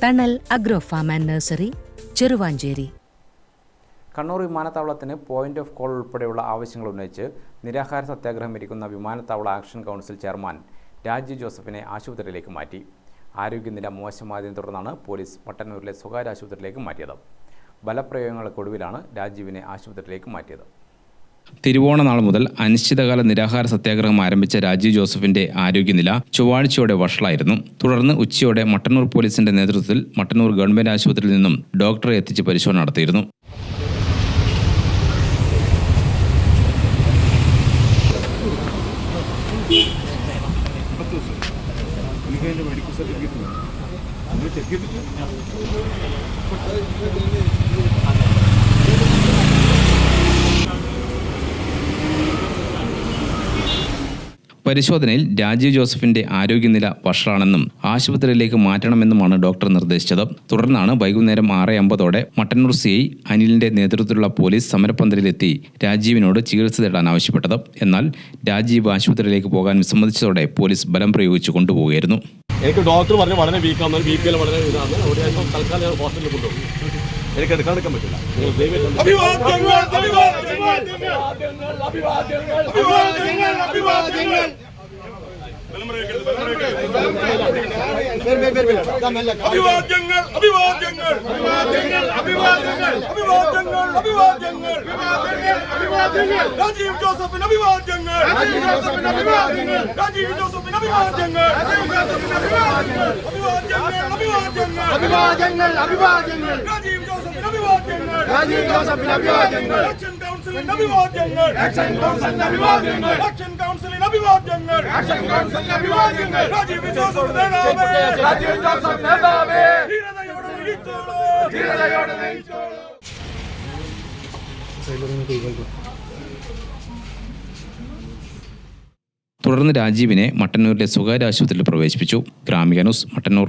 Thanal agro farm and nursery Cheruvanchery. Kannur വിമാനത്താവളത്തിന് point of call ഉൾപ്പെടെയുള്ള ആവശ്യങ്ങൾ ഉന്നയിച്ച് നിരാഹാര സത്യാഗ്രഹം ഇരിക്കുന്ന വിമാനത്താവള ആക്ഷൻ കൗൺസിൽ ചെയർമാൻ രാജു ജോസഫിനെ ആശുപത്രിയിലേക്ക് മാറ്റി. ആരോഗ്യനില മോശമായതിനെ തുടർന്നാണ് പോലീസ് മട്ടന്നൂരിലെ സ്വകാര്യ ആശുപത്രിയിലേക്ക് മാറ്റിയത്. ബലപ്രയോഗങ്ങൾക്കൊടുവിലാണ് രാജീവിനെ ആശുപത്രിയിലേക്ക് മാറ്റിയത്. തിരുവോണനാൾ മുതൽ അനിശ്ചിതകാല നിരാഹാര സത്യാഗ്രഹം ആരംഭിച്ച രാജീവ് ജോസഫിന്റെ ആരോഗ്യനില ചൊവ്വാഴ്ചയോടെ വഷളായിരുന്നു. തുടർന്ന് ഉച്ചയോടെ മട്ടന്നൂർ പോലീസിന്റെ നേതൃത്വത്തിൽ മട്ടന്നൂർ ഗവൺമെന്റ് ആശുപത്രിയിൽ നിന്നും ഡോക്ടറെ എത്തിച്ച് പരിശോധന നടത്തിയിരുന്നു. പരിശോധനയിൽ രാജീവ് ജോസഫിന്റെ ആരോഗ്യനില വഷളാണെന്നും ആശുപത്രിയിലേക്ക് മാറ്റണമെന്നുമാണ് ഡോക്ടർ നിർദ്ദേശിച്ചത്. തുടർന്നാണ് വൈകുന്നേരം ആറ് അമ്പതോടെ മട്ടന്നൂർ സി ഐ അനിലിന്റെ നേതൃത്വത്തിലുള്ള പോലീസ് സമരപന്തലിലെത്തി രാജീവിനോട് ചികിത്സ തേടാൻ ആവശ്യപ്പെട്ടത്. എന്നാൽ രാജീവ് ആശുപത്രിയിലേക്ക് പോകാൻ വിസമ്മതിച്ചതോടെ പോലീസ് ബലം പ്രയോഗിച്ചു കൊണ്ടുപോവുകയായിരുന്നു. എനിക്ക് ഡോക്ടർ പറഞ്ഞു വളരെ വീക്കാണ്. ബി പി എൽ വളരെ ഇതാണ്. അവിടെ തൽക്കാലം ഹോസ്പിറ്റലിൽ കൊണ്ടുപോകും. എനിക്ക് എടുക്കാൻ പറ്റില്ല. ചോദ്യങ്ങൾ അഭിവാദ്യങ്ങൾ അഭിവാദ്യങ്ങൾ. അഭിവാദ്യങ്ങൾ അഭിവാദ്യങ്ങൾ അഭിവാദ്യങ്ങൾ. അഭിവാദ്യങ്ങൾ അഭിവാദ്യങ്ങൾ. രാജീവ് ജോസഫിന് അഭിവാദ്യങ്ങൾ. രാജീവ് ജോസഫിന് അഭിവാദ്യങ്ങൾ. രാജീവ് ജോസഫിന് അഭിവാദ്യങ്ങൾ. അഭിവാദ്യങ്ങൾ. അഭിവാദ്യങ്ങൾ അഭിവാദ്യങ്ങൾ. രാജീവ് ജോസഫിന് അഭിവാദ്യങ്ങൾ. രാജീവ് ജോസഫിന് അഭിവാദ്യങ്ങൾ. ആക്ഷൻ കൗൺസിലിന് അഭിവാദ്യങ്ങൾ ആക്ഷൻ കൗൺസിലിന് അഭിവാദ്യങ്ങൾ. ആക്ഷൻ കൗൺസിലിന് അഭിവാദ്യങ്ങൾ. ആക്ഷൻ കൗൺസിലിന് അഭിവാദ്യങ്ങൾ. രാജീവ് ജോസഫ് നേതാവേ. രാജീവ് ജോസഫ് നേതാവേ. ധീരതയോടെ നയിച്ചോളൂ ധീരതയോടെ നയിച്ചോളൂ തുടർന്ന് രാജീവിനെ മട്ടന്നൂരിലെ സ്വകാര്യ ആശുപത്രിയിൽ പ്രവേശിപ്പിച്ചു. Gramika news Mattannur.